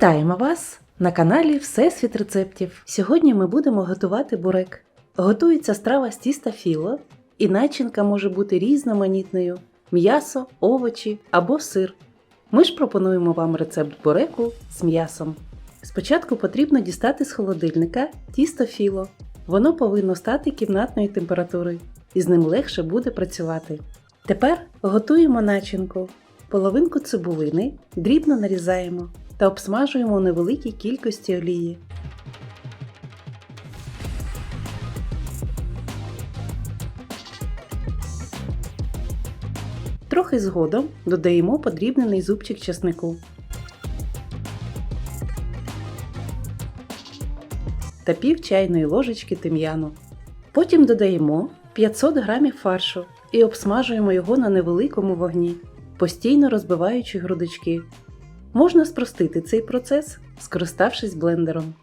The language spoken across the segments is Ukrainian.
Вітаємо вас на каналі Всесвіт рецептів. Сьогодні ми будемо готувати бурек. Готується страва з тіста філо, і начинка може бути різноманітною: м'ясо, овочі або сир. Ми ж пропонуємо вам рецепт буреку з м'ясом. Спочатку потрібно дістати з холодильника тісто філо. Воно повинно стати кімнатної температури, і з ним легше буде працювати. Тепер готуємо начинку. Половинку цибулини дрібно нарізаємо та обсмажуємо у невеликій кількості олії. Трохи згодом додаємо подрібнений зубчик чеснику та пів чайної ложечки тим'яну. Потім додаємо 500 г фаршу і обсмажуємо його на невеликому вогні, постійно розбиваючи грудочки. Можна спростити цей процес, скориставшись блендером.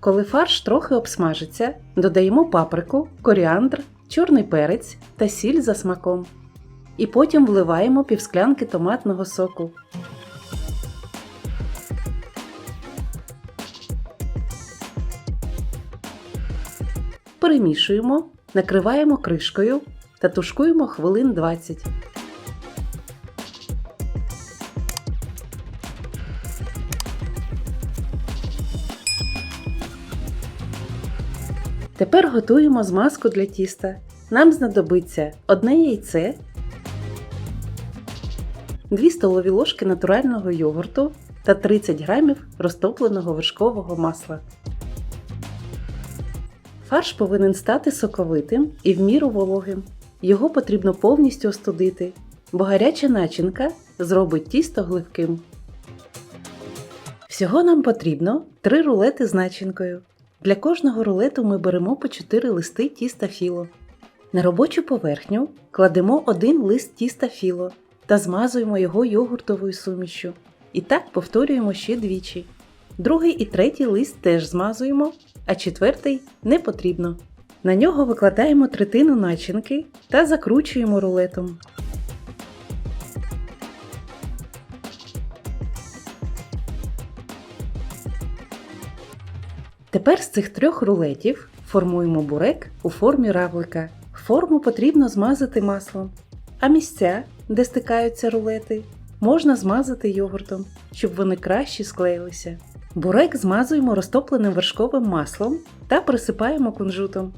Коли фарш трохи обсмажиться, додаємо паприку, коріандр, чорний перець та сіль за смаком. І потім вливаємо півсклянки томатного соку. Перемішуємо, накриваємо кришкою та тушкуємо хвилин 20. Тепер готуємо змазку для тіста. Нам знадобиться одне яйце, 2 столові ложки натурального йогурту та 30 грамів розтопленого вершкового масла. Фарш повинен стати соковитим і в міру вологим. Його потрібно повністю остудити, бо гаряча начинка зробить тісто гливким. Всього нам потрібно 3 рулети з начинкою. Для кожного рулету ми беремо по 4 листи тіста філо. На робочу поверхню кладемо один лист тіста філо та змазуємо його йогуртовою сумішю. І так повторюємо ще двічі. Другий і третій лист теж змазуємо, а четвертий не потрібно. На нього викладаємо третину начинки та закручуємо рулетом. Тепер з цих трьох рулетів формуємо бурек у формі равлика. Форму потрібно змазати маслом, а місця, де стикаються рулети, можна змазати йогуртом, щоб вони краще склеїлися. Бурек змазуємо розтопленим вершковим маслом та присипаємо кунжутом.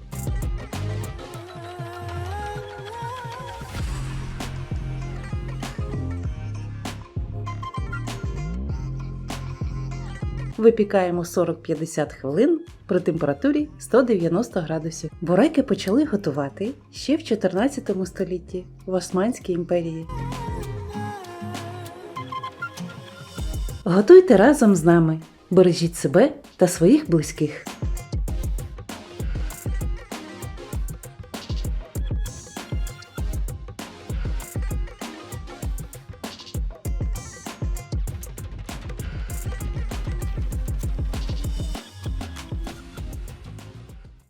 Випікаємо 40-50 хвилин при температурі 190 градусів. Буреки почали готувати ще в 14 столітті в Османській імперії. Готуйте разом з нами. Бережіть себе та своїх близьких.